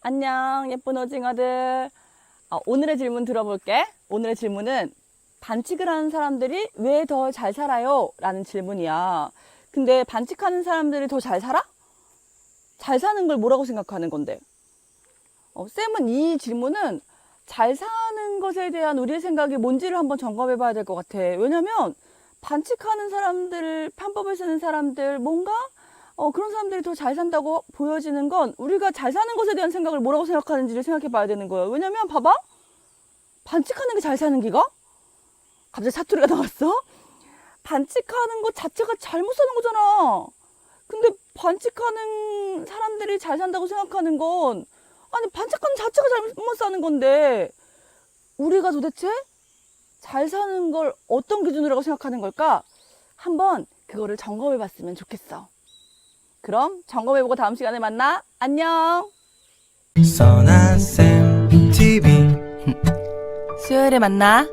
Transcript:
안녕, 예쁜 오징어들. 아, 오늘의 질문 들어볼게. 오늘의 질문은 반칙을 하는 사람들이 왜 더 잘 살아요? 라는 질문이야. 근데 반칙하는 사람들이 더 잘 살아? 잘 사는 걸 뭐라고 생각하는 건데? 어, 쌤은 이 질문은 잘 사는 것에 대한 우리의 생각이 뭔지를 한번 점검해 봐야 될 것 같아. 왜냐면 반칙하는 사람들, 편법을 쓰는 사람들, 뭔가 어, 그런 사람들이 더 잘 산다고 보여지는 건 우리가 잘 사는 것에 대한 생각을 뭐라고 생각하는지를 생각해 봐야 되는 거예요. 왜냐면 봐봐. 반칙하는 게 잘 사는 기가? 갑자기 사투리가 나왔어? 반칙하는 것 자체가 잘못 사는 거잖아. 근데 반칙하는 사람들이 잘 산다고 생각하는 건 아니 반칙하는 자체가 잘못 사는 건데 우리가 도대체 잘 사는 걸 어떤 기준으로 생각하는 걸까? 한번 그거를 점검해 봤으면 좋겠어. 그럼 점검해보고 다음 시간에 만나. 안녕. 써나쌤 TV 수요일에 만나.